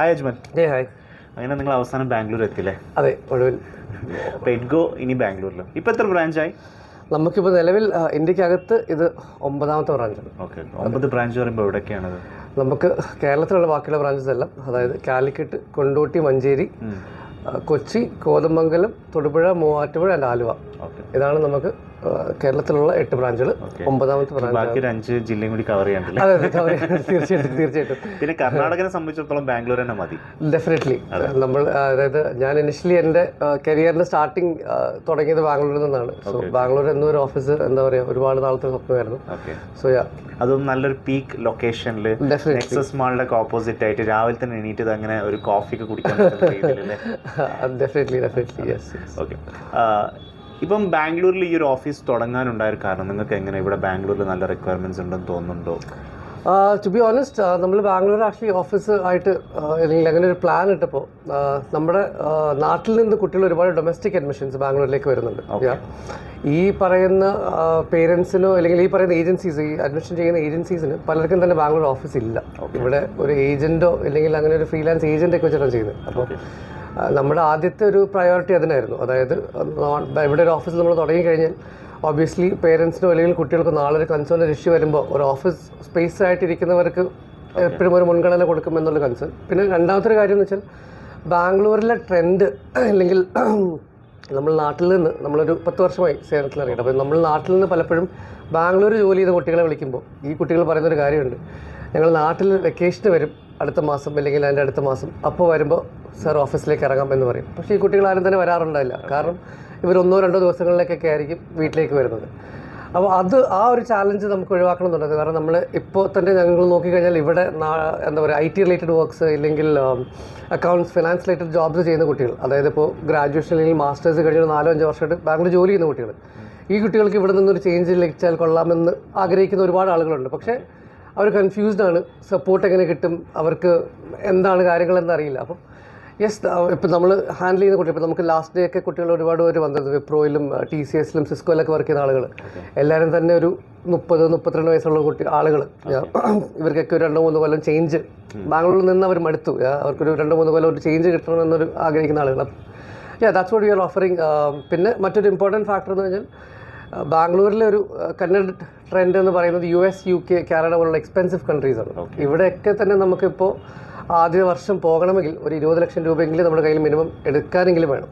Hi Ajmal hi അങ്ങനെ നിങ്ങൾ അവസാനം ബാംഗ്ലൂർ എത്തില്ലേ അതെ ഒടുവിൽ. പെഡ്ഗോ ഇനി ബാംഗ്ലൂരിലും. ഇപ്പോൾ എത്ര ബ്രാഞ്ചായി നമുക്കിപ്പോൾ നിലവിൽ ഇന്ത്യക്കകത്ത് ഇത് ഒമ്പതാമത്തെ ബ്രാഞ്ചാണ് ഓക്കെ ഒമ്പത് ബ്രാഞ്ച് പറയുമ്പോൾ എവിടെയൊക്കെയാണത്? നമുക്ക് കേരളത്തിലുള്ള ബാക്കിയുള്ള ബ്രാഞ്ചസ് എല്ലാം അതായത് കാലിക്കറ്റ് കൊണ്ടോട്ടി മഞ്ചേരി കൊച്ചി കോതമംഗലം തൊടുപുഴ മൂവാറ്റുപുഴ ആൻഡ് ആലുവ. ഇതാണ് നമുക്ക് കേരളത്തിലുള്ള എട്ട് ബ്രാഞ്ചുകൾ ഒമ്പതാമത്തെ ബ്രാഞ്ച്. ബാക്കി ഒരു അഞ്ച് ജില്ലയും കൂടി കവർ ചെയ്യാൻ അതെ ചെയ്യാം. തീർച്ചയായിട്ടും തീർച്ചയായിട്ടും. പിന്നെ കർണാടകനെ സംബന്ധിച്ചിടത്തോളം ബാംഗ്ലൂർ തന്നെ മതി. ഡെഫിനറ്റ്ലി നമ്മൾ അതായത് ഞാൻ ഇനിഷ്യലി എന്റെ കരിയറിന്റെ സ്റ്റാർട്ടിങ് തുടങ്ങിയത് ബാംഗ്ലൂരിൽ നിന്നാണ്. സോ ബാംഗ്ലൂർ എന്നൊരു ഓഫീസ് എന്താ പറയുക ഒരുപാട് നാളത്തെ സ്വപ്നമായിരുന്നു. സോ യാ അതും നല്ലൊരു പീക്ക് ലൊക്കേഷനിൽ നെക്സസ് മാളിന്റെ ഓപ്പോസിറ്റ് ആയിട്ട് രാവിലെ തന്നെ എണീറ്റ് അങ്ങനെ ഒരു കോഫി ഒക്കെ കുടിക്കാൻ ഡെഫിനറ്റ്ലി ഡെഫിനറ്റ്ലി ഓക്കെ ഇപ്പം ബാംഗ്ലൂരിൽ ഈ ഒരു ഓഫീസ് തുടങ്ങാനുണ്ടായ കാരണം നിങ്ങൾക്ക് എങ്ങനെ? ഇവിടെ ബാംഗ്ലൂരിൽ നല്ല റിക്വയർമെന്റ്സ് ഉണ്ടെന്ന് തോന്നുന്നുണ്ടോ? ടു ബി ഓണസ്റ്റ് നമ്മൾ ബാംഗ്ലൂർ ആക്ച്വലി ഓഫീസ് ആയിട്ട് അല്ലെങ്കിൽ അങ്ങനെ ഒരു പ്ലാൻ ഇട്ടപ്പോൾ നമ്മുടെ നാട്ടിൽ നിന്ന് കുട്ടികൾ ഒരുപാട് ഡൊമസ്റ്റിക് അഡ്മിഷൻസ് ബാംഗ്ലൂരിലേക്ക് വരുന്നുണ്ട്. ഈ പറയുന്ന പേരൻസിനോ അല്ലെങ്കിൽ ഈ പറയുന്ന ഏജൻസീസ് ഈ അഡ്മിഷൻ ചെയ്യുന്ന ഏജൻസീസിന് പലർക്കും തന്നെ ബാംഗ്ലൂർ ഓഫീസ് ഇല്ല. ഇവിടെ ഒരു ഏജന്റോ അല്ലെങ്കിൽ അങ്ങനെ ഒരു ഫ്രീലാൻസ് ഏജന്റൊക്കെ വെച്ചിട്ടാണ് ചെയ്യുന്നത്. അപ്പോൾ നമ്മുടെ ആദ്യത്തെ ഒരു പ്രയോറിറ്റി അതിനായിരുന്നു. അതായത് ഇവിടെ ഒരു ഓഫീസ് നമ്മൾ തുടങ്ങി കഴിഞ്ഞാൽ ഒബ്വിയസ്ലി പേരൻസിനോ അല്ലെങ്കിൽ കുട്ടികൾക്കോ നാളെ ഒരു കൺസേൺ ഒരു ഇഷ്യൂ വരുമ്പോൾ ഒരു ഓഫീസ് സ്പേസ് ആയിട്ടിരിക്കുന്നവർക്ക് എപ്പോഴും ഒരു മുൻഗണന കൊടുക്കുമെന്നുള്ള കൺസേൺ പിന്നെ രണ്ടാമത്തെ ഒരു കാര്യം എന്ന് വെച്ചാൽ ബാംഗ്ലൂരിലെ ട്രെൻഡ് അല്ലെങ്കിൽ നമ്മൾ നാട്ടിൽ നിന്ന് നമ്മളൊരു പത്ത് വർഷമായി സേവനത്തിൽ ഇറങ്ങിയിട്ട്. അപ്പോൾ നമ്മൾ നാട്ടിൽ നിന്ന് പലപ്പോഴും ബാംഗ്ലൂർ ജോലി ചെയ്ത കുട്ടികളെ വിളിക്കുമ്പോൾ ഈ കുട്ടികൾ പറയുന്നൊരു കാര്യമുണ്ട്. ഞങ്ങൾ നാട്ടിൽ വെക്കേഷന് വരും അടുത്ത മാസം അല്ലെങ്കിൽ അതിന്റെ അടുത്ത മാസം. അപ്പോൾ വരുമ്പോൾ സാർ ഓഫീസിലേക്ക് ഇറങ്ങാം എന്ന് പറയും. പക്ഷേ ഈ കുട്ടികൾ ആരും തന്നെ വരാറുണ്ടായില്ല കാരണം ഇവർ ഒന്നോ രണ്ടോ ദിവസങ്ങളിലേക്കൊക്കെ ആയിരിക്കും വീട്ടിലേക്ക് വരുന്നത്. അപ്പോൾ അത് ആ ഒരു ചാലഞ്ച് നമുക്ക് ഒഴിവാക്കണമെന്നുണ്ട്. കാരണം നമ്മൾ ഇപ്പോൾ തന്നെ ഞങ്ങൾ നോക്കിക്കഴിഞ്ഞാൽ ഇവിടെ എന്താ പറയുക ഐ ടി റിലേറ്റഡ് വർക്ക്സ് ഇല്ലെങ്കിൽ അക്കൗണ്ട്സ് ഫിനാൻസ് റിലേറ്റഡ് ജോബ്സ് ചെയ്യുന്ന കുട്ടികൾ അതായത് ഇപ്പോൾ ഗ്രാജുവേഷൻ അല്ലെങ്കിൽ മാസ്റ്റേഴ്സ് കഴിഞ്ഞ നാലോ അഞ്ചോ വർഷമായിട്ട് ബാംഗ്ലൂർ ജോലി ചെയ്യുന്ന കുട്ടികൾ ഈ കുട്ടികൾക്ക് ഇവിടെ നിന്നൊരു ചേഞ്ച് ലഭിച്ചാൽ കൊള്ളാമെന്ന് ആഗ്രഹിക്കുന്ന ഒരുപാട് ആളുകളുണ്ട്. പക്ഷേ അവർ കൺഫ്യൂസ്ഡ് ആണ്. സപ്പോർട്ട് എങ്ങനെ കിട്ടും? അവർക്ക് എന്താണ് കാര്യങ്ങളെന്ന് അറിയില്ല. അപ്പം യെസ് ഇപ്പം നമ്മൾ ഹാൻഡിൽ ചെയ്യുന്ന കുട്ടികൾ ഇപ്പം നമുക്ക് ലാസ്റ്റ് ഡേ ഒക്കെ കുട്ടികൾ ഒരുപാട് പേര് വന്നത് വിപ്രോയിലും ടി സി എസിലും സിസ്കോയിലൊക്കെ വർക്ക് ചെയ്യുന്ന ആളുകൾ എല്ലാവരും തന്നെ ഒരു മുപ്പത് മുപ്പത്തിരണ്ട് വയസ്സുള്ള കുട്ടി ആളുകൾ ഇവർക്കൊക്കെ ഒരു രണ്ടോ മൂന്നോ കൊല്ലം ചേഞ്ച് ബാംഗ്ലൂരിൽ നിന്ന് അവർ മടുത്തു. അവർക്കൊരു രണ്ടോ മൂന്നോ കൊല്ലം ഒരു ചേഞ്ച് കിട്ടണമെന്നൊരു ആഗ്രഹിക്കുന്ന ആളുകൾ ya that's what you are offering പിന്നെ മറ്റൊരു ഇമ്പോർട്ടന്റ് ഫാക്ടർ എന്ന് പറഞ്ഞാൽ ആ, ബാംഗ്ലൂരിലെ ഒരു കന്നഡ ട്രെൻഡ് എന്ന് പറയുന്നത് U S U K Canada പോലുള്ള എക്സ്പെൻസീവ് കൺട്രീസ് ആണ്. ഇവിടെയൊക്കെ തന്നെ നമുക്കിപ്പോൾ ആദ്യ വർഷം പോകണമെങ്കിൽ ഒരു ഇരുപത് ലക്ഷം രൂപയെങ്കിലും നമ്മുടെ കയ്യിൽ മിനിമം എടുക്കാനെങ്കിലും വേണം.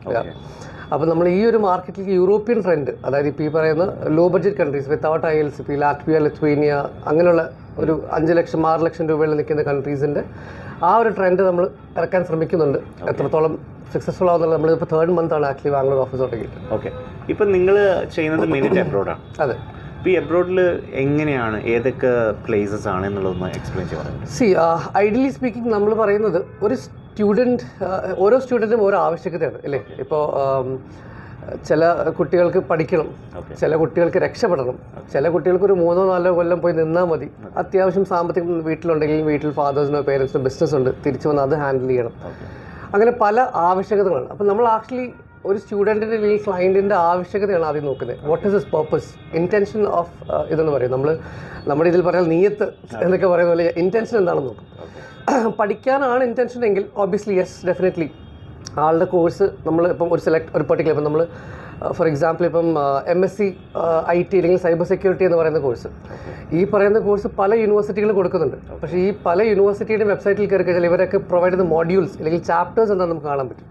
അപ്പോൾ നമ്മൾ ഈ ഒരു മാർക്കറ്റിലേക്ക് യൂറോപ്യൻ ട്രെൻഡ് അതായത് ഇപ്പോൾ ഈ പറയുന്ന low budget countries without I L C P Latvia Lithuania അങ്ങനെയുള്ള ഒരു അഞ്ച് ലക്ഷം ആറ് ലക്ഷം രൂപയിൽ നിൽക്കുന്ന കൺട്രീസിന്റെ ആ ഒരു ട്രെൻഡ് നമ്മൾ ഇറക്കാൻ ശ്രമിക്കുന്നുണ്ട്. എത്രത്തോളം സക്സസ്ഫുൾ ആവുന്നുള്ളത് നമ്മളിപ്പോൾ തേർഡ് മന്ത് ആണ് ആക്ച്വലി ബാംഗ്ലൂർ ഓഫീസ് തുടങ്ങിയിട്ട്. ഓക്കെ. ഇപ്പം നിങ്ങൾ ചെയ്യുന്നത് മിനിറ്റ് അബ്രോഡാണ് അതെ. ഇപ്പോൾ ഈ എബ്രോഡിൽ എങ്ങനെയാണ് ഏതൊക്കെ പ്ലേസസ് ആണ് എന്നുള്ളതൊന്ന് എക്സ്പ്ലെയിൻ ചെയ്യാറുണ്ട് സി ഐഡിയലി സ്പീക്കിംഗ് നമ്മൾ പറയുന്നത് ഒരു സ്റ്റുഡന്റ് ഓരോ സ്റ്റുഡന്റും ഓരോ ആവശ്യകതയാണ് അല്ലേ? ഇപ്പോൾ ചില കുട്ടികൾക്ക് പഠിക്കണം ചില കുട്ടികൾക്ക് രക്ഷപ്പെടണം ചില കുട്ടികൾക്ക് ഒരു മൂന്നോ നാലോ കൊല്ലം പോയി നിന്നാൽ മതി. അത്യാവശ്യം സാമ്പത്തികം വീട്ടിലുണ്ടെങ്കിലും വീട്ടിൽ ഫാദേഴ്സിനോ പേരൻസിനോ ബിസിനസ് ഉണ്ട് തിരിച്ചു വന്ന് അത് ഹാൻഡിൽ ചെയ്യണം. അങ്ങനെ പല ആവശ്യകതകളാണ്. അപ്പോൾ നമ്മൾ ആക്ച്വലി ഒരു സ്റ്റുഡന്റിന്റെ അല്ലെങ്കിൽ ക്ലയന്റിന്റെ ആവശ്യകതയാണ് ആദ്യം നോക്കുന്നത്. What is is purpose intention of ഇതെന്ന് പറയും. നമ്മൾ നമ്മുടെ ഇതിൽ പറയാൻ നീയത്ത് എന്നൊക്കെ പറയുന്ന പോലെ ഇന്റൻഷൻ എന്താണെന്ന് നോക്കും. പഠിക്കാനാണ് ഇന്റൻഷൻ എങ്കിൽ ഓബിയസ്ലി യെസ് ഡെഫിനറ്റ്ലി ആളുടെ കോഴ്സ് നമ്മൾ ഇപ്പം ഒരു സെലക്ട് ഒരു പർട്ടിക്കുലർ ഇപ്പം നമ്മൾ ഫോർ എക്സാമ്പിൾ ഇപ്പം M S C I T അല്ലെങ്കിൽ സൈബർ സെക്യൂരിറ്റി എന്ന് പറയുന്ന കോഴ്സ് ഈ പറയുന്ന കോഴ്സ് പല യൂണിവേഴ്സിറ്റികളും കൊടുക്കുന്നുണ്ട്. പക്ഷേ ഈ പല യൂണിവേഴ്സിറ്റിയുടെ വെബ്സൈറ്റിൽ കയറി കഴിഞ്ഞാൽ ഇവരൊക്കെ പ്രൊവൈഡ് ചെയ്യുന്ന മോഡ്യൂൾസ് അല്ലെങ്കിൽ ചാപ്റ്റേഴ്സ് എന്താണ് നമുക്ക് കാണാൻ പറ്റും.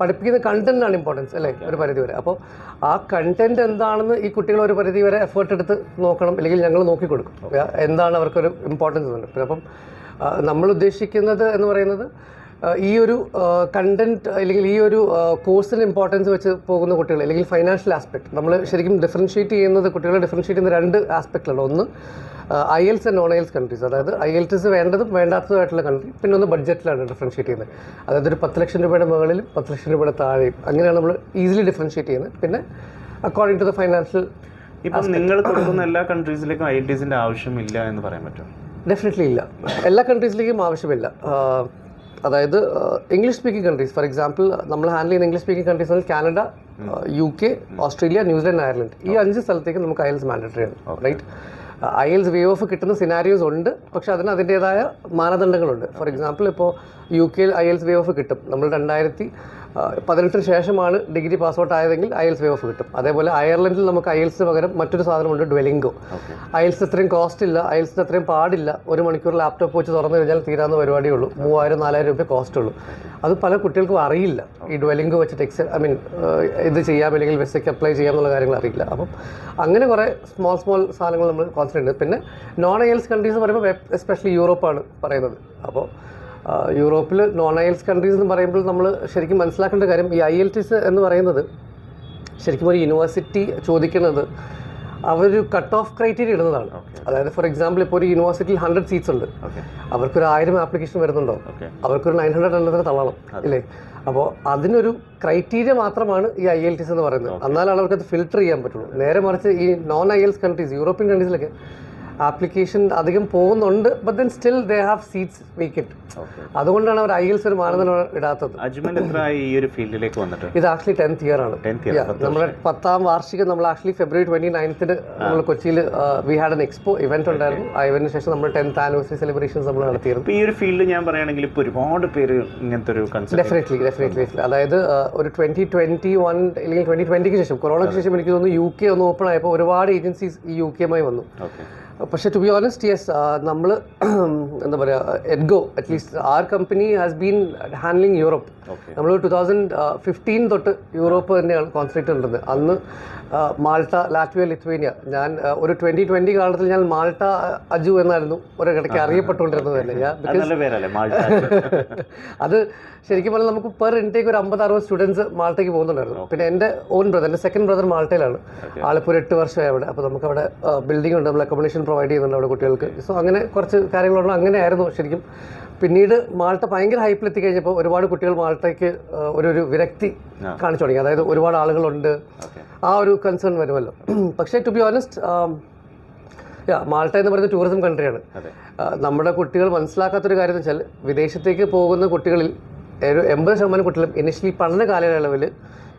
പഠിപ്പിക്കുന്ന കണ്ടന്റ് ആണ് ഇമ്പോർട്ടൻസ് അല്ലേ? ഒരു പരിധി വരെ. അപ്പോൾ ആ കണ്ടന്റ് എന്താണെന്ന് ഈ കുട്ടികൾ ഒരു പരിധി വരെ എഫേർട്ട് എടുത്ത് നോക്കണം അല്ലെങ്കിൽ ഞങ്ങൾ നോക്കി കൊടുക്കും. എന്താണ് അവർക്കൊരു ഇമ്പോർട്ടൻസ് എന്നുണ്ട് അപ്പം നമ്മൾ ഉദ്ദേശിക്കുന്നത് എന്ന് പറയുന്നത് ഈ ഒരു കണ്ടന്റ് അല്ലെങ്കിൽ ഈ ഒരു കോഴ്സിന് ഇമ്പോർട്ടൻസ് വെച്ച് പോകുന്ന കുട്ടികൾ അല്ലെങ്കിൽ ഫൈനാൻഷ്യൽ ആസ്പെക്ട് നമ്മൾ ശരിക്കും ഡിഫറൻഷ്യേറ്റ് ചെയ്യുന്നത് കുട്ടികളെ ഡിഫറൻഷ്യേറ്റ് ചെയ്യുന്ന രണ്ട് ആസ്പെക്റ്റുകളാണ് ഒന്ന് IELTS and non IELTS countries അതായത് ഐ എൽസ് വേണ്ടതും വേണ്ടാത്തതുമായിട്ടുള്ള കൺട്രി പിന്നെ ഒന്ന് ബഡ്ജറ്റിലാണ് ഡിഫറൻഷ്യേറ്റ് ചെയ്യുന്നത്. അതായത് ഒരു പത്ത് ലക്ഷം രൂപയുടെ മുകളിലും പത്ത് ലക്ഷം രൂപയുടെ താഴെയും. അങ്ങനെയാണ് നമ്മൾ ഈസിലി ഡിഫറൻഷ്യേറ്റ് ചെയ്യുന്നത്. പിന്നെ അക്കോർഡിംഗ് ടു ദ ഫൈനാൻഷ്യൽ ഇപ്പം നിങ്ങൾ കൊടുക്കുന്ന എല്ലാ കൺട്രീസിലേക്കും ഐ എൽ ടിസിന്റെ ആവശ്യമില്ല എന്ന് പറയാൻ പറ്റും ഡെഫിനറ്റ്ലി ഇല്ല. എല്ലാ കൺട്രീസിലേക്കും ആവശ്യമില്ല. അതായത് English speaking countries for example നമ്മൾ ഹാൻഡിൽ ചെയ്യുന്ന English speaking countries Canada U K Australia New Zealand Ireland ഈ അഞ്ച് സ്ഥലത്തേക്ക് നമുക്ക് അയൽസ് മാൻഡറ്ററി ആണ് റൈറ്റ് അയൽസ് വേ ഓഫ് കിട്ടുന്ന സിനാരിയോസ് ഉണ്ട് പക്ഷെ അതിന് അതിന്റേതായ മാനദണ്ഡങ്ങളുണ്ട്. ഫോർ എക്സാമ്പിൾ ഇപ്പോൾ യു കെയിൽ അയൽസ് വേ ഓഫ് കിട്ടും. നമ്മൾ രണ്ടായിരത്തി പതിനെട്ടിന് ശേഷമാണ് ഡിഗ്രി പാസ് ഔട്ട് ആയതെങ്കിൽ അയൽസ് വേ ഓഫ് കിട്ടും. അതേപോലെ അയർലൻഡിൽ നമുക്ക് അയൽസിന് പകരം മറ്റൊരു സാധനമുണ്ട് ഡ്വെലിംഗോ അയൽസ് അത്രയും കോസ്റ്റ് ഇല്ല അയൽസിന് അത്രയും പാടില്ല. ഒരു മണിക്കൂർ ലാപ്ടോപ്പ് വെച്ച് തുറന്നു കഴിഞ്ഞാൽ തീരാവുന്ന പരിപാടിയേ ഉള്ളൂ മൂവായിരം നാലായിരം രൂപ കോസ്റ്റ് ഉള്ളൂ. അത് പല കുട്ടികൾക്കും അറിയില്ല. ഈ ഡ്വെലിംഗോ വെച്ച് ടെക്സ് ഐ മീൻ ഇത് ചെയ്യാം അല്ലെങ്കിൽ വെസ്റ്റയ്ക്ക് അപ്ലൈ ചെയ്യാം എന്നുള്ള കാര്യങ്ങൾ അറിയില്ല. അപ്പം അങ്ങനെ കുറേ സ്മോൾ സ്മോൾ സാധനങ്ങൾ നമ്മൾ കോൺസെൻട്രേറ്റ് പിന്നെ നോൺ അയൽസ് കൺട്രീസ് എന്ന് പറയുമ്പോൾ എസ്പെഷ്യലി യൂറോപ്പാണ് പറയുന്നത്. അപ്പോൾ യൂറോപ്പിൽ നോൺ അയൽസ് കൺട്രീസ് എന്ന് പറയുമ്പോൾ നമ്മൾ ശരിക്കും മനസ്സിലാക്കേണ്ട കാര്യം ഈ ഐ എൽ ടിസ് എന്ന് പറയുന്നത് ശരിക്കും ഒരു യൂണിവേഴ്സിറ്റി ചോദിക്കുന്നത് അവരൊരു കട്ട് ഓഫ് ക്രൈറ്റീരിയ ഇടുന്നതാണ്. അതായത് ഫോർ എക്സാമ്പിൾ ഇപ്പോൾ ഒരു യൂണിവേഴ്സിറ്റിയിൽ ഹൺഡ്രഡ് സീറ്റ്സ് ഉണ്ട്. അവർക്കൊരു ആയിരം ആപ്ലിക്കേഷൻ വരുന്നുണ്ടോ? അവർക്കൊരു നയൻ ഹൺഡ്രഡ് എണ്ണത്തിന് തള്ളണം ഇല്ലേ? അപ്പോൾ അതിനൊരു ക്രൈറ്റീരിയ മാത്രമാണ് ഈ ഐ എൽ ടിസ് എന്ന് പറയുന്നത്. എന്നാലാണ് അവർക്കത് ഫിൽട്ടർ ചെയ്യാൻ പറ്റുള്ളൂ. നേരെ മറിച്ച് ഈ non IELTS countries European കൺട്രീസിലൊക്കെ ആപ്ലിക്കേഷൻ അധികം പോകുന്നുണ്ട് but then still they have seats vacant okay അതുകൊണ്ടാണ് അവർ ഐ എൽസ് ഒരു മാനദണ്ഡം ഇടാത്തത്. ഈ ഒരു ഫീൽഡിലേക്ക് വന്നിട്ട്? ഇത് ആക്ച്വലി ടെൻത്ത് ഇയർ ആണ്. നമ്മുടെ പത്താം വാർഷികം നമ്മൾ ആക്ച്വലി ഫെബ്രുവരി ട്വന്റി നയൻത്തിന് നമ്മൾ കൊച്ചിയിൽ we had an expo event ഉണ്ടായിരുന്നു. ആ ഇവന്റിന് ശേഷം നമ്മൾ ടെൻത്ത് ആനിവേഴ്സറി സെലിബ്രേഷൻസ് നമ്മൾ നടത്തിയിരുന്നു. ഈ ഒരു ഫീൽഡ് ഞാൻ പറയുകയാണെങ്കിൽ ഇപ്പോൾ ഒരുപാട് പേര് ഇങ്ങനത്തെ ഒരു ഡെഫിനറ്റ്ലി ഡെഫിനറ്റ്ലി അതായത് ഒരു ട്വന്റി ട്വന്റി വൺ അല്ലെങ്കിൽ ട്വന്റി ട്വന്റിക്ക് ശേഷം കൊറോണയ്ക്ക് ശേഷം എനിക്ക് തോന്നുന്നു യു കെ ഒന്ന് ഓപ്പൺ ആയപ്പോൾ ഒരുപാട് ഏജൻസീസ് ഈ യു കെയുമായി വന്നു. പക്ഷേ ടു ബി ഓണസ്റ്റ് യെസ് നമ്മൾ എന്താ പറയുക Edgo at least our company has been handling Europe നമ്മൾ ടു തൗസൻഡ് ഫിഫ്റ്റീൻ തൊട്ട് യൂറോപ്പ് തന്നെയാണ് കോൺസെൻട്രേറ്റ് ഉണ്ടെന്ന് അന്ന് മാൾട്ട ലാറ്റ്വിയ ലിത്വേനിയ. ഞാൻ ഒരു ട്വന്റി ട്വന്റി കാലത്തിൽ ഞാൻ മാൾട്ട അജു എന്നായിരുന്നു ഒരിടയ്ക്ക് അറിയപ്പെട്ടുകൊണ്ടിരുന്നത് തന്നെ. ഞാൻ ബിക്കോസ് അത് ശരിക്കും പറഞ്ഞാൽ നമുക്ക് പെർ ഇൻടേക്ക് ഒരു അമ്പത് അറുപത് സ്റ്റുഡൻസ് മാൾട്ടയ്ക്ക് പോകുന്നുണ്ടായിരുന്നു. പിന്നെ എന്റെ ഓൺ ബ്രദർ എന്റെ സെക്കൻഡ് ബ്രദർ മാൾട്ടയിലാണ്. ആളിപ്പോൾ ഒരു എട്ട് വർഷമായി അവിടെ. അപ്പോൾ നമുക്ക് അവിടെ ബിൽഡിംഗ് ഉണ്ട് നമ്മൾ അക്കോമഡേഷൻ പ്രൊവൈഡ് ചെയ്യുന്നുണ്ട് അവിടെ കുട്ടികൾക്ക്. സോ അങ്ങനെ കുറച്ച് കാര്യങ്ങളുണ്ട്. അങ്ങനെയായിരുന്നു ശരിക്കും. പിന്നീട് മാൾട്ട ഭയങ്കര ഹൈപ്പിലെത്തി കഴിഞ്ഞപ്പോൾ ഒരുപാട് കുട്ടികൾ മാൾട്ടയ്ക്ക് ഒരു ഒരു വിരക്തി കാണിച്ചു തുടങ്ങി. അതായത് ഒരുപാട് ആളുകളുണ്ട്. ആ ഒരു കൺസേൺ വരുമല്ലോ. പക്ഷേ ടു ബി ഓണസ്റ്റ് മാൾട്ട എന്ന് പറയുന്നത് ടൂറിസം കൺട്രിയാണ് നമ്മുടെ കുട്ടികൾ മനസ്സിലാക്കാത്തൊരു കാര്യം എന്ന് വെച്ചാൽ വിദേശത്തേക്ക് പോകുന്ന കുട്ടികളിൽ ഒരു എൺപത് ശതമാനം കുട്ടികളും ഇനിഷ്യലി പഠന കാലയളവിൽ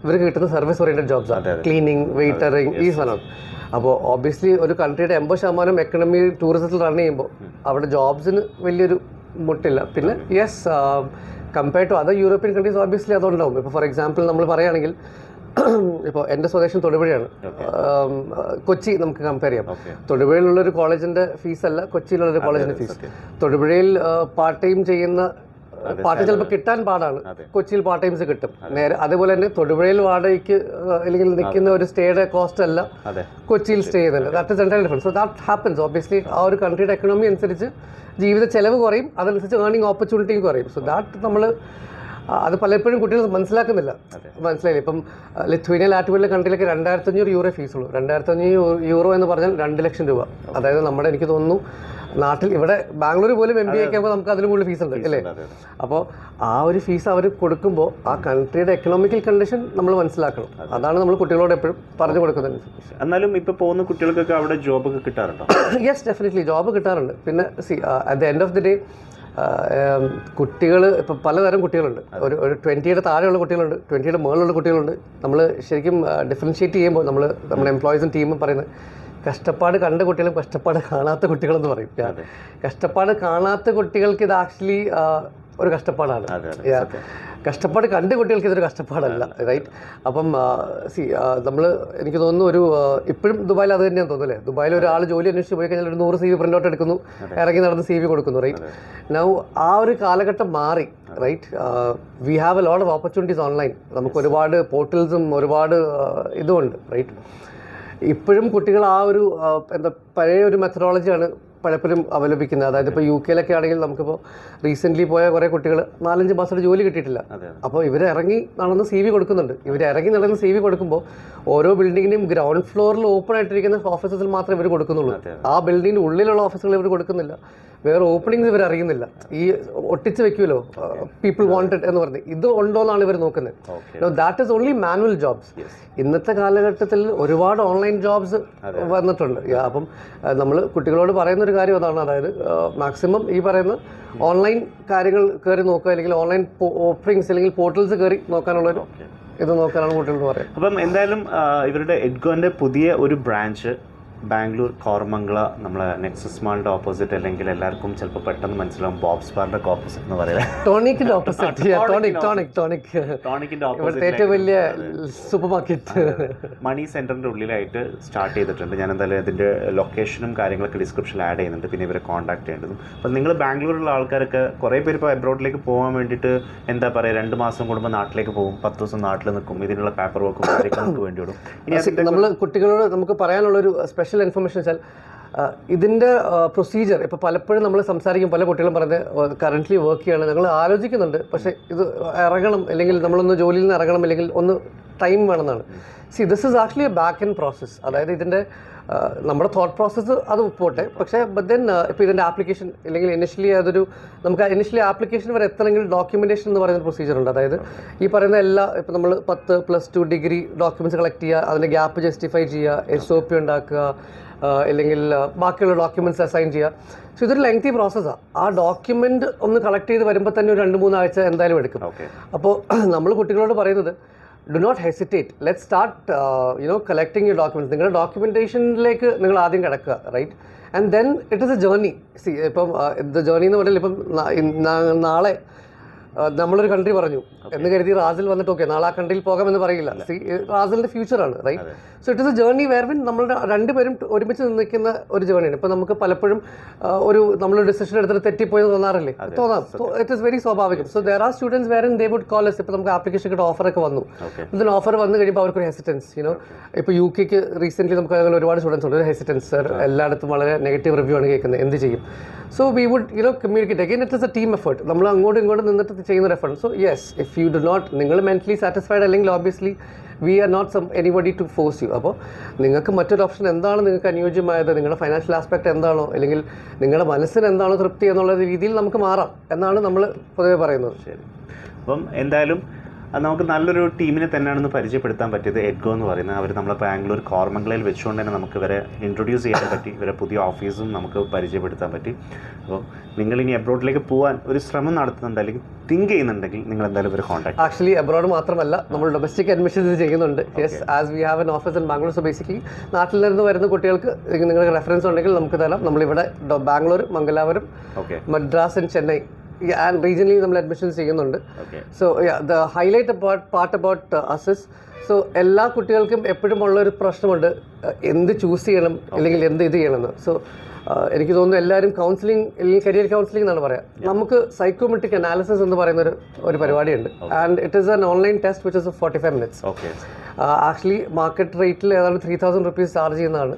ഇവർക്ക് കിട്ടുന്ന സർവീസ് ഓറിയന്റഡ് ജോബ്സ് ആണ്. ക്ലീനിങ് വെയിറ്ററിങ് ഈ സാധനം. അപ്പോൾ ഓബിയസ്ലി ഒരു കൺട്രിയുടെ എൺപത് ശതമാനം എക്കണമി ടൂറിസത്തിൽ റൺ ചെയ്യുമ്പോൾ അവിടെ ജോബ്സിന് വലിയൊരു മുട്ടില്ല. പിന്നെ yes compared to other European countries obviously അതുണ്ടാവും. ഇപ്പോൾ ഫോർ എക്സാമ്പിൾ നമ്മൾ പറയുകയാണെങ്കിൽ ഇപ്പോൾ എന്റെ സ്വദേശം തൊടുപുഴയാണ്. കൊച്ചി നമുക്ക് കമ്പയർ ചെയ്യാം. തൊടുപുഴയിലുള്ളൊരു കോളേജിന്റെ ഒരു കോളേജിന്റെ ഫീസ് അല്ല കൊച്ചിയിലുള്ള ഒരു കോളേജിന്റെ ഫീസ് തൊടുപുഴയിൽ പാർട്ട് ടൈം ചെയ്യുന്ന പാർട്ട് ചിലപ്പോൾ കിട്ടാൻ പാടാണ്. കൊച്ചിയിൽ പാർട്ട് ടൈംസ് കിട്ടും. നേരെ അതുപോലെ തന്നെ തൊടുപുഴയിൽ വാടകയ്ക്ക് അല്ലെങ്കിൽ നിൽക്കുന്ന ഒരു സ്റ്റേയുടെ കോസ്റ്റ് അല്ല കൊച്ചിയിൽ സ്റ്റേ ചെയ്യുന്നുണ്ട് that is entire difference so that happens obviously ആ ഒരു കൺട്രിയുടെ എക്കണോമി അനുസരിച്ച് ജീവിത ചെലവ് കുറയും അതനുസരിച്ച് ഏർണിംഗ് ഓപ്പർച്യൂണിറ്റിയും കുറയും. സോ ദാറ്റ് നമ്മൾ അത് പലപ്പോഴും കുട്ടികൾ മനസ്സിലാക്കുന്നില്ല. മനസ്സിലായില്ല? ഇപ്പം ലിത്വേനിയ കൺട്രിയിലേക്ക് കൺട്രിയിലൊക്കെ രണ്ടായിരത്തി യൂറോ ഫീസുള്ളൂ രണ്ടായിരത്തഞ്ഞൂറ് യൂറോ എന്ന് പറഞ്ഞാൽ രണ്ട് ലക്ഷം രൂപ. അതായത് നമ്മുടെ എനിക്ക് തോന്നുന്നു നാട്ടിൽ ഇവിടെ ബാംഗ്ലൂർ പോലും എം ബി ഒക്കെ ആകുമ്പോൾ നമുക്ക് അതിലും കൂടുതൽ ഫീസ് ഉണ്ട് അല്ലേ? അപ്പോൾ ആ ഒരു ഫീസ് അവർ കൊടുക്കുമ്പോൾ ആ കൺട്രിയുടെ എക്കണോമിക്കൽ കണ്ടീഷൻ നമ്മൾ മനസ്സിലാക്കണം. അതാണ് നമ്മൾ കുട്ടികളോട് എപ്പോഴും പറഞ്ഞു കൊടുക്കുന്നത്. എന്നാലും ഇപ്പോൾ പോകുന്ന കുട്ടികൾക്കൊക്കെ അവിടെ ജോബൊക്കെ കിട്ടാറുണ്ടോ? യെസ് ഡെഫിനറ്റ്ലി ജോബ് കിട്ടാറുണ്ട്. പിന്നെ see at the end of the day കുട്ടികൾ ഇപ്പം പലതരം കുട്ടികളുണ്ട്. ഒരു ഒരു ട്വന്റിയുടെ താഴെയുള്ള കുട്ടികളുണ്ട് ട്വന്റിയുടെ മുകളിലുള്ള കുട്ടികളുണ്ട്. നമ്മൾ ശരിക്കും ഡിഫറൻഷ്യേറ്റ് ചെയ്യുമ്പോൾ നമ്മൾ നമ്മുടെ എംപ്ലോയീസും ടീമും പറയുന്നത് കഷ്ടപ്പാട് കണ്ട കുട്ടികളും കഷ്ടപ്പാട് കാണാത്ത കുട്ടികളെന്ന് പറയും. കഷ്ടപ്പാട് കാണാത്ത കുട്ടികൾക്ക് ഇത് ആക്ച്വലി ഒരു കഷ്ടപ്പാടാണ്. കഷ്ടപ്പാട് കണ്ട കുട്ടികൾക്ക് ഇതൊരു കഷ്ടപ്പാടല്ല. റൈറ്റ് അപ്പം സി നമ്മൾ എനിക്ക് തോന്നുന്നു ഒരു ഇപ്പോഴും ദുബായിൽ അത് തന്നെയാണ് തോന്നുന്നു അല്ലേ? ദുബായിൽ ഒരാൾ ജോലി അന്വേഷിച്ച് പോയി കഴിഞ്ഞാൽ ഒരു നൂറ് സി വി പ്രിന്റ് ഔട്ട് എടുക്കുന്നു ഇറങ്ങി നടന്ന് സി വി കൊടുക്കുന്നു റൈറ്റ് നൗ ആ ഒരു കാലഘട്ടം മാറി right we have a lot of opportunities online നമുക്ക് ഒരുപാട് പോർട്ടൽസും ഒരുപാട് ഇതുമുണ്ട് റൈറ്റ് ഇപ്പോഴും കുട്ടികൾ ആ ഒരു എന്താ പഴയ ഒരു മെത്തഡോളജിയാണ് പലപ്പോഴും അവലംബിക്കുന്നത്. അതായത് ഇപ്പോൾ യു കെയിലൊക്കെ ആണെങ്കിൽ നമുക്കിപ്പോൾ റീസെന്റ്ലി പോയ കുറേ കുട്ടികൾ നാലഞ്ച് മാസമായിട്ട് ജോലി കിട്ടിയിട്ടില്ല. അപ്പോൾ ഇവർ ഇറങ്ങി നടന്ന് സി വി കൊടുക്കുന്നുണ്ട്. ഇവർ ഇറങ്ങി നടന്ന് സി വി കൊടുക്കുമ്പോൾ ഓരോ ബിൽഡിങ്ങിന്റെയും ഗ്രൗണ്ട് ഫ്ലോറിൽ ഓപ്പൺ ആയിട്ടിരിക്കുന്ന ഓഫീസസിൽ മാത്രമേ ഇവർ കൊടുക്കുന്നുള്ളൂ. ആ ബിൽഡിങ്ങിന്റെ ഉള്ളിലുള്ള ഓഫീസുകൾ ഇവർ കൊടുക്കുന്നില്ല. വേറെ ഓപ്പണിങ്സ് ഇവർ അറിയുന്നില്ല. ഈ ഒട്ടിച്ച് വെക്കുമല്ലോ പീപ്പിൾ വാണ്ടഡ് എന്ന് പറഞ്ഞ്. ഇത് ഉണ്ടോ എന്നാണ് ഇവർ നോക്കുന്നത്. That is only manual jobs ഇന്നത്തെ കാലഘട്ടത്തിൽ ഒരുപാട് ഓൺലൈൻ ജോബ്സ് വന്നിട്ടുണ്ട്. അപ്പം നമ്മൾ കുട്ടികളോട് പറയുന്ന ഒരു കാര്യം അതാണ്. അതായത് മാക്സിമം ഈ പറയുന്ന ഓൺലൈൻ കാര്യങ്ങൾ കയറി നോക്കുക അല്ലെങ്കിൽ ഓൺലൈൻ ഓപ്പണിങ്സ് അല്ലെങ്കിൽ പോർട്ടൽസ് കയറി നോക്കാനുള്ളൊരു ഇത് നോക്കാനാണ് കുട്ടികളോട് പറയുന്നത് അപ്പം എന്തായാലും ഇവരുടെ എഡ്ഗോന്റെ പുതിയ ഒരു ബ്രാഞ്ച് ബാംഗ്ലൂർ കോർമംഗ്ല നമ്മളെ നെക്സസ് മാളിന്റെ ഓപ്പോസിറ്റ് അല്ലെങ്കിൽ എല്ലാവർക്കും ചിലപ്പോൾ പെട്ടെന്ന് മനസ്സിലാവും ബോബ്സ് ബാറിന്റെ ഓപ്പോസിറ്റ് എന്ന് പറയുന്നത്. ടോണിക്കിന്റെ ഓപ്പോസിറ്റ് ടോണിക് ടോണിക് ടോണിക് ടോണിക്കിന്റെ ഓപ്പോസിറ്റ് ഏറ്റവും വലിയ സൂപ്പർ മാർക്കറ്റ് മണി സെന്ററിന്റെ ഉള്ളിലായിട്ട് സ്റ്റാർട്ട് ചെയ്തിട്ടുണ്ട്. ഞാൻ എന്തായാലും ഇതിന്റെ ലൊക്കേഷനും കാര്യങ്ങളൊക്കെ ഡിസ്ക്രിപ്ഷനിൽ ആഡ് ചെയ്യുന്നുണ്ട്. പിന്നെ ഇവരെ കോൺടാക്ട് ചെയ്യേണ്ടതും. അപ്പം നിങ്ങൾ ബാംഗ്ലൂരിലുള്ള ആൾക്കാരൊക്കെ കുറേ പേര് ഇപ്പോൾ എബ്രോഡിലേക്ക് പോകാൻ വേണ്ടിയിട്ട് എന്താ പറയുക രണ്ട് മാസം കൂടുമ്പോൾ നാട്ടിലേക്ക് പോകും. പത്ത് ദിവസം നാട്ടിൽ നിൽക്കും. ഇതിനുള്ള പേപ്പർ വർക്കും കാര്യങ്ങളൊക്കെ വേണ്ടി വിടും. ഇനി നമ്മൾ കുട്ടികളോട് നമുക്ക് പറയാനുള്ളൊരു സ്പെഷ്യൽ ഇൻഫർമേഷൻ വെച്ചാൽ ഇതിന്റെ പ്രൊസീജിയർ ഇപ്പോൾ പലപ്പോഴും നമ്മൾ സംസാരിക്കും പല കുട്ടികളും പറഞ്ഞ് കറന്റ്ലി വർക്ക് ചെയ്യാണ്. ഞങ്ങൾ ആലോചിക്കുന്നുണ്ട്. പക്ഷേ ഇത് ഇറങ്ങണം അല്ലെങ്കിൽ നമ്മളൊന്ന് ജോലിയിൽ നിന്ന് ഇറങ്ങണം അല്ലെങ്കിൽ ഒന്ന് ടൈം വേണമെന്നാണ്. See this is actually a back end process അതായത് ഇതിന്റെ നമ്മുടെ തോട്ട് പ്രോസസ്സ് അത് പോട്ടെ. പക്ഷേ ബട്ട് ദെൻ ഇപ്പോൾ ഇതിന്റെ ആപ്ലിക്കേഷൻ അല്ലെങ്കിൽ ഇനിഷ്യലി അതൊരു നമുക്ക് ഇനിഷ്യലി ആപ്ലിക്കേഷൻ വരെ എത്തണമെങ്കിൽ ഡോക്യുമെന്റേഷൻ എന്ന് പറയുന്ന പ്രൊസീജിയർ ഉണ്ട്. അതായത് ഈ പറയുന്ന എല്ലാ ഇപ്പോൾ നമ്മൾ പത്ത് plus two degree documents collect ചെയ്യുക അതിന്റെ ഗ്യാപ്പ് ജസ്റ്റിഫൈ ചെയ്യുക എസ് ഒ പി ഉണ്ടാക്കുക അല്ലെങ്കിൽ ബാക്കിയുള്ള ഡോക്യുമെന്റ്സ് അസൈൻ ചെയ്യുക. സോ ഇതൊരു ലെങ്തി പ്രോസസ്സാണ് ആ. ഡോക്യുമെന്റ് ഒന്ന് കളക്ട് ചെയ്ത് വരുമ്പോൾ തന്നെ ഒരു രണ്ട് മൂന്നാഴ്ച എന്തായാലും എടുക്കും. അപ്പോൾ നമ്മൾ കുട്ടികളോട് പറയുന്നത് do not hesitate let start you know collecting you documents നിങ്ങളുടെ ഡോക്യുമെന്റേഷനിലേക്ക് നിങ്ങൾ ആദ്യം കിടക്കുക right and then it is a journey see ഇപ്പം ദ ജേർണി എന്ന് പറഞ്ഞാൽ ഇപ്പം നാ- നാ- നാളെ നമ്മളൊരു കൺട്രി പറഞ്ഞു. എന്ന് കരുതി റാസിൽ വന്നിട്ട് ഓക്കെ നാളെ ആ കൺട്രിയിൽ പോകാമെന്ന് പറയില്ല. സി ഫ്യൂച്ചർ ആണ് right so it is a journey where win നമ്മളുടെ രണ്ടുപേരും ഒരുമിച്ച് നിൽക്കുന്ന ഒരു ജേർണിയാണ് ഇപ്പം നമുക്ക് പലപ്പോഴും ഒരു നമ്മൾ ഡിസിഷൻ എടുത്തിട്ട് തെറ്റിപ്പോയെന്ന് തോന്നാറില്ലേ? തോന്നാം. ഇറ്റ് ഇസ് വെരി സ്വാഭാവികം. So there are students where in they would college ഇപ്പോൾ നമുക്ക് ആപ്ലിക്കേഷൻ ഒക്കെ വന്നു. ഇതിന് ഓഫർ വന്നു കഴിയുമ്പോൾ അവർക്കൊരു ഹെസിറ്റൻസ് യുനോ ഇപ്പോൾ യു കെക്ക് റീസെന്റ്ലി നമുക്ക് അങ്ങനെ ഒരുപാട് സ്റ്റുഡൻസ് ഉണ്ട്. ഒരു ഹെസിറ്റൻസ് സർ എല്ലായിടത്തും വളരെ നെഗറ്റീവ് റിവ്യൂ ആണ് കേൾക്കുന്നത്. എന്ത് ചെയ്യും? So we would you know communicate again it is a team effort നമ്മൾ അങ്ങോട്ടും ഇങ്ങോട്ടും നിന്നിട്ട് ചെയ്യുന്ന reference so yes if you do not നിങ്ങൾ മെന്റലി സാറ്റിസ്ഫൈഡ് അല്ലെങ്കിൽ obviously we are not some anybody to force you അപ്പോൾ നിങ്ങൾക്ക് മറ്റൊരു ഓപ്ഷൻ എന്താണ് നിങ്ങൾക്ക് അനുയോജ്യമായത്? നിങ്ങളുടെ ഫൈനാൻഷ്യൽ ആസ്പെക്ട് എന്താണോ? അല്ലെങ്കിൽ നിങ്ങളുടെ മനസ്സിന് എന്താണോ തൃപ്തി എന്നുള്ള രീതിയിൽ നമുക്ക് മാറാം. എന്നാണ് നമ്മൾ പൊതുവെ പറയുന്നത്. ശരി. അപ്പം എന്തായാലും നമുക്ക് നല്ലൊരു ടീമിനെ തന്നെയാണെന്ന് പരിചയപ്പെടുത്താൻ പറ്റിയത് എഡ്ഗോ എന്ന് പറയുന്നത്. അവർ നമ്മളെ ബാംഗ്ലൂർ കോർമംഗലയിൽ വെച്ചുകൊണ്ട് തന്നെ നമുക്ക് ഇവരെ ഇൻട്രൊഡ്യൂസ് ചെയ്യാൻ പറ്റി. ഇവരെ പുതിയ ഓഫീസും നമുക്ക് പരിചയപ്പെടുത്താൻ പറ്റി. അപ്പോൾ നിങ്ങൾ ഇനി അബ്രോഡിലേക്ക് പോകാൻ ഒരു ശ്രമം നടത്തുന്നുണ്ട് അല്ലെങ്കിൽ തിങ്ക് ചെയ്യുന്നുണ്ടെങ്കിൽ നിങ്ങൾ എന്തായാലും ഇവരെ കോൺടാക്ട് ആക്ച്വലി അബ്രോഡ് മാത്രമല്ല നമ്മൾ ഡൊമസ്റ്റിക് അഡ്മിഷൻസ് ചെയ്യുന്നുണ്ട്. Yes as we have an office in Bangalore so basically നാട്ടിൽ നിന്ന് വരുന്ന കുട്ടികൾക്ക് നിങ്ങൾക്ക് റെഫറൻസ് ഉണ്ടെങ്കിൽ നമുക്ക് തരാം. നമ്മളിവിടെ Bangalore Mangalapuram okay Madras and Chennai and റീജിയനിൽ നമ്മൾ അഡ്മിഷൻസ് ചെയ്യുന്നുണ്ട്. So the highlight about part about assess so എല്ലാ കുട്ടികൾക്കും എപ്പോഴും ഉള്ള ഒരു പ്രശ്നമുണ്ട് uh, എന്ത് ചൂസ് ചെയ്യണം അല്ലെങ്കിൽ എന്ത് ഇത് ചെയ്യണമെന്ന്. സോ എനിക്ക് തോന്നുന്നു എല്ലാവരും കൗൺസിലിംഗ് അല്ലെങ്കിൽ കരിയർ കൗൺസിലിംഗ് എന്നാണ് പറയാം. നമുക്ക് സൈക്കോമെട്രിക് അനാലിസിസ് എന്ന് പറയുന്ന ഒരു ഒരു പരിപാടിയുണ്ട്. And it is an online test which is forty five minutes okay actually market റേറ്റിൽ ഏതാണ്ട് ത്രീ തൗസൻഡ് റുപ്പീസ് ചാർജ് ചെയ്യുന്നതാണ്.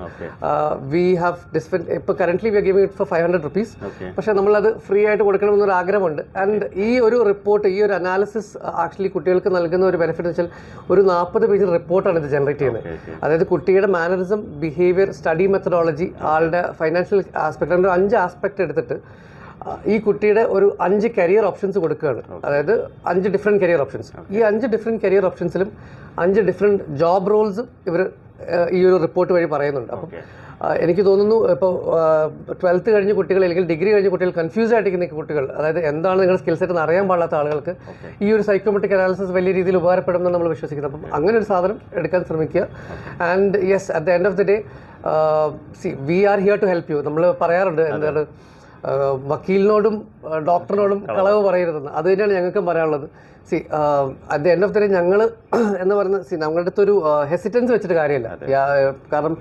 വി ഹാവ് ഡിസ്പെൻഡ് ഇപ്പോൾ currently we are giving it for five hundred rupees പക്ഷേ നമ്മളത് ഫ്രീ ആയിട്ട് കൊടുക്കണമെന്നൊരു ആഗ്രഹമുണ്ട്. And ഈ ഒരു റിപ്പോർട്ട് ഈ ഒരു അനാലിസിസ് ആക്ച്വലി കുട്ടികൾക്ക് നൽകുന്ന ഒരു ബെനിഫിറ്റ് വെച്ചാൽ ഒരു നാൽപ്പത് പേജ് റിപ്പോർട്ടാണ് ഇത് ജനറേറ്റ് ചെയ്യുന്നത്. അതായത് കുട്ടിയുടെ മാനറിസം ബിഹേവിയർ സ്റ്റഡി മെത്തഡോളജി ആളുടെ ഫൈനാൻഷ്യൽ ആസ്പെക്ട് അങ്ങനെ അഞ്ച് ആസ്പെക്ട് എടുത്തിട്ട് ഈ കുട്ടിയുടെ ഒരു അഞ്ച് കരിയർ ഓപ്ഷൻസ് കൊടുക്കുകയാണ്. അതായത് അഞ്ച് ഡിഫറെന്റ് കരിയർ ഓപ്ഷൻസ് ഈ അഞ്ച് ഡിഫറെന്റ് കരിയർ ഓപ്ഷൻസിലും അഞ്ച് ഡിഫറെന്റ് ജോബ് റോൾസും ഇവർ ഈ ഒരു റിപ്പോർട്ട് വഴി പറയുന്നുണ്ട്. അപ്പം എനിക്ക് തോന്നുന്നു ഇപ്പോൾ ട്വൽത്ത് കഴിഞ്ഞ കുട്ടികൾ അല്ലെങ്കിൽ ഡിഗ്രി കഴിഞ്ഞ കുട്ടികൾ കൺഫ്യൂസ് ആയിട്ടിരിക്കുന്ന കുട്ടികൾ അതായത് എന്താണ് നിങ്ങളുടെ സ്കിൽ സെറ്റ് എന്ന് അറിയാൻ പാടാത്ത ആളുകൾക്ക് ഈ ഒരു സൈക്കോമെട്രിക് അനാലിസിസ് വലിയ രീതിയിൽ ഉപകാരപ്പെടുമെന്ന് നമ്മൾ വിശ്വസിക്കുന്നു അപ്പം അങ്ങനെ ഒരു സാധനം എടുക്കാൻ ശ്രമിക്കുക. And yes at the end of the day see we are here to help you നമ്മൾ പറയാറുണ്ട് എന്താണ് വക്കീലിനോടും ഡോക്ടറിനോടും കളവ് പറയരുതെന്ന്. അത് തന്നെയാണ് ഞങ്ങൾക്കും പറയാനുള്ളത്. See at the end of the day ഞങ്ങൾ എന്ന് പറയുന്ന സി ഞങ്ങളുടെ അടുത്തൊരു ഹെസിറ്റൻസ് വെച്ചിട്ട് കാര്യമില്ല. യാ, കാരണം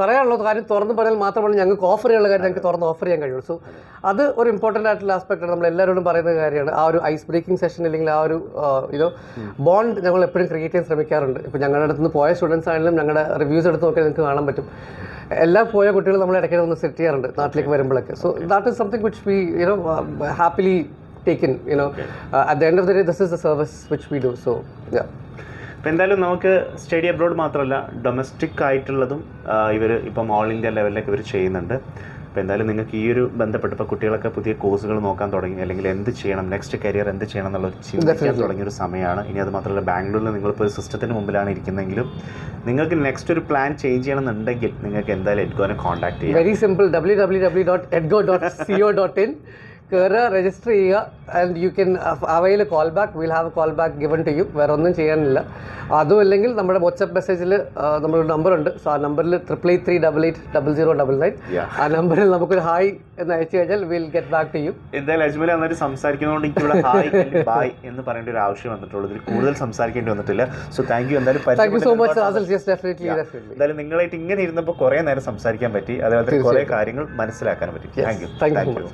പറയാനുള്ള കാര്യം തുറന്ന് പറയാൻ മാത്രമല്ല ഞങ്ങൾക്ക് ഓഫർ ചെയ്യാനുള്ള കാര്യം ഞങ്ങൾക്ക് തുറന്ന് ഓഫർ ചെയ്യാൻ കഴിയുള്ളൂ. സോ അത്. ഒരു ഇമ്പോർട്ടന്റ് ആയിട്ടുള്ള ആസ്പെക്ട് നമ്മൾ എല്ലാവരോടും പറയുന്ന കാര്യമാണ്. ആ ഒരു ഐസ് ബ്രേക്കിംഗ് സെഷൻ അല്ലെങ്കിൽ ആ ഒരു ഇതോ ബോണ്ട് ഞങ്ങൾ എപ്പോഴും ക്രിയേറ്റ് ചെയ്യാൻ ശ്രമിക്കാറുണ്ട്. ഇപ്പോൾ ഞങ്ങളുടെ അടുത്ത് നിന്ന് പോയ സ്റ്റുഡൻസ് ആണെങ്കിലും ഞങ്ങളുടെ റിവ്യൂസ് എടുത്ത് നോക്കിയാൽ നിങ്ങൾക്ക് കാണാൻ പറ്റും. എല്ലാ പോയ കുട്ടികൾ നമ്മൾ ഇടയ്ക്കിടെ ഒന്ന് സെറ്റ് ചെയ്യാറുണ്ട് നാട്ടിലേക്ക് വരുമ്പോഴൊക്കെ. So that is something which we you know happily taken you know at the end of the day this is the service which we do so yeah. അപ്പോൾ എന്തായാലും നമുക്ക് സ്റ്റഡി അബ്രോഡ് മാത്രമല്ല ഡൊമസ്റ്റിക് ആയിട്ടുള്ളതും ഇവർ ഇപ്പം ഓൾ ഇന്ത്യ ലെവലിലൊക്കെ ഇവർ ചെയ്യുന്നുണ്ട്. അപ്പോൾ എന്തായാലും നിങ്ങൾക്ക് ഈ ഒരു ബന്ധപ്പെട്ട് ഇപ്പോൾ കുട്ടികളൊക്കെ പുതിയ കോഴ്സുകൾ നോക്കാൻ തുടങ്ങി അല്ലെങ്കിൽ എന്ത് ചെയ്യണം നെക്സ്റ്റ് കരിയർ എന്ത് ചെയ്യണം എന്നുള്ള ചിന്തിക്കാൻ തുടങ്ങിയ ഒരു സമയമാണ്. ഇനി അത് മാത്രമല്ല ബാംഗ്ലൂരിൽ നിങ്ങളിപ്പോൾ ഒരു സിസ്റ്റത്തിന് മുമ്പിലാണ് ഇരിക്കുന്നതെങ്കിലും നിങ്ങൾക്ക് നെക്സ്റ്റ് ഒരു പ്ലാൻ ചേഞ്ച് ചെയ്യണമെന്നുണ്ടെങ്കിൽ നിങ്ങൾക്ക് എന്തായാലും എഡ്ഗോനെ കോൺടാക്ട് ചെയ്യാം. Very simple W W W dot Edgo dot C O dot in കയറുക രജിസ്റ്റർ ചെയ്യുക and you can avail call back will have call back given to you വേറെ ഒന്നും ചെയ്യാനില്ല. അതും അല്ലെങ്കിൽ നമ്മുടെ വാട്സപ്പ് മെസ്സേജിൽ നമ്മളൊരു നമ്പർ ഉണ്ട്. സോ ആ നമ്പറിൽ triple eight three double eight double zero double nine. ആ നമ്പറിൽ നമുക്കൊരു ഹായ് എന്ന് അയച്ചു കഴിഞ്ഞാൽ will get back to you എന്തായാലും അജ്മൽ അന്നേരം സംസാരിക്കുന്നതുകൊണ്ട് എനിക്കിവിടെ ഹായ് ബായ് എന്ന് പറയേണ്ട ഒരു ആവശ്യം വന്നിട്ടുള്ളൂ. ഇതിൽ കൂടുതൽ സംസാരിക്കേണ്ടി വന്നിട്ടില്ല. സോ താങ്ക് യു എന്തായാലും thank you so much definitely എന്തായാലും നിങ്ങളായിട്ട് ഇങ്ങനെ ഇരുന്നപ്പോൾ കുറേ നേരം സംസാരിക്കാൻ പറ്റി. അതേപോലെ കുറേ കാര്യങ്ങൾ മനസ്സിലാക്കാൻ പറ്റി. Thank you thank you.